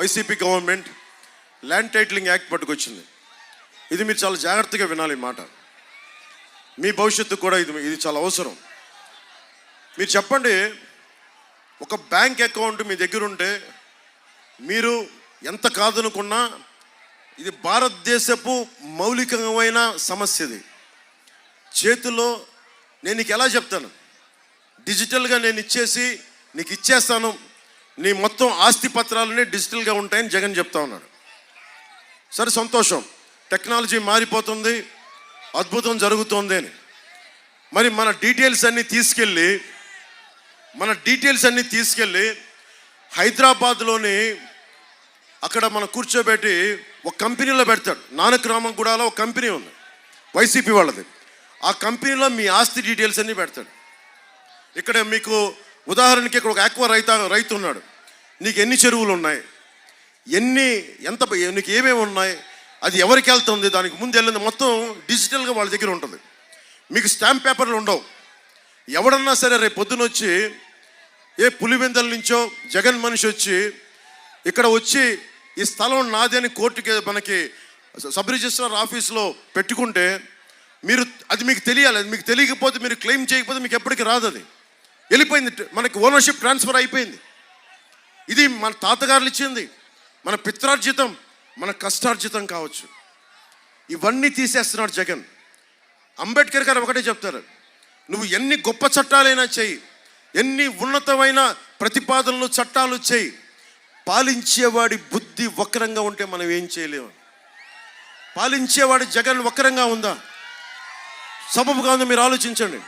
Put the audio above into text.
YCP government land titling act పట్టుకొచ్చింది. ఇది మీరు చాలా జాగ్రత్తగా వినాలి ఈ మాట. మీ భవిష్యత్తు కూడా ఇది ఇది చాలా అవసరం. మీరు చెప్పండి ఒక బ్యాంక్ అకౌంట్ మీ దగ్గర ఉంటే మీరు ఎంత కాదనుకున్నా ఇది భారతదేశపు మౌలికమైన సమస్య ఇది. చేతిలో నేను నీకు ఎలా చెప్తాను? డిజిటల్గా నేను ఇచ్చేసి నీకు ఇచ్చేస్తాను. నీ మొత్తం ఆస్తి పత్రాలన్నీ డిజిటల్గా ఉంటాయని జగన్ చెప్తా ఉన్నాడు. సరే సంతోషం. టెక్నాలజీ మారిపోతుంది అద్భుతం జరుగుతోంది అని. మరి మన డీటెయిల్స్ అన్నీ తీసుకెళ్ళి మన డీటెయిల్స్ అన్నీ తీసుకెళ్ళి హైదరాబాద్లోని అక్కడ మన కూర్చోబెట్టి ఒక కంపెనీలో పెడతాడు. నానక్రామగూడలో ఒక కంపెనీ ఉంది వైసీపీ వాళ్ళది. ఆ కంపెనీలో మీ ఆస్తి డీటెయిల్స్ అన్నీ పెడతాడు. ఇక్కడ మీకు ఉదాహరణకి ఇక్కడ ఒక ఆక్వా రైత రైతు ఉన్నాడు. నీకు ఎన్ని చెరువులు ఉన్నాయి? ఎన్ని ఎంత నీకు ఏమేమి ఉన్నాయి? అది ఎవరికి వెళ్తుంది? దానికి ముందు వెళ్ళింది మొత్తం డిజిటల్గా వాళ్ళ దగ్గర ఉంటుంది. మీకు స్టాంప్ పేపర్లు ఉండవు. ఎవడన్నా సరే రేపు పొద్దున వచ్చి ఏ పులివెందల నుంచో జగన్ మనిషి వచ్చి ఇక్కడ వచ్చి ఈ స్థలం నాది అని కోర్టుకి మనకి సబ్ రిజిస్ట్రార్ ఆఫీస్లో పెట్టుకుంటే మీరు అది మీకు తెలియాలి. అది మీకు తెలియకపోతే మీరు క్లెయిమ్ చేయకపోతే మీకు ఎప్పటికీ రాదు అది. వెళ్ళిపోయింది. మనకి ఓనర్షిప్ ట్రాన్స్ఫర్ అయిపోయింది. ఇది మన తాతగారులు ఇచ్చింది. మన పిత్రార్జితం మన కష్టార్జితం కావచ్చు. ఇవన్నీ తీసేస్తున్నాడు జగన్. అంబేద్కర్ గారు ఒకటే చెప్తారు. నువ్వు ఎన్ని గొప్ప చట్టాలైనా చెయ్యి ఎన్ని ఉన్నతమైన ప్రతిపాదనలు చట్టాలు చెయ్యి పాలించేవాడి బుద్ధి వక్రంగా ఉంటే మనం ఏం చేయలేము. పాలించేవాడి జగన్ వక్రంగా ఉందా? సబబుగా ఉందో మీరు ఆలోచించండి.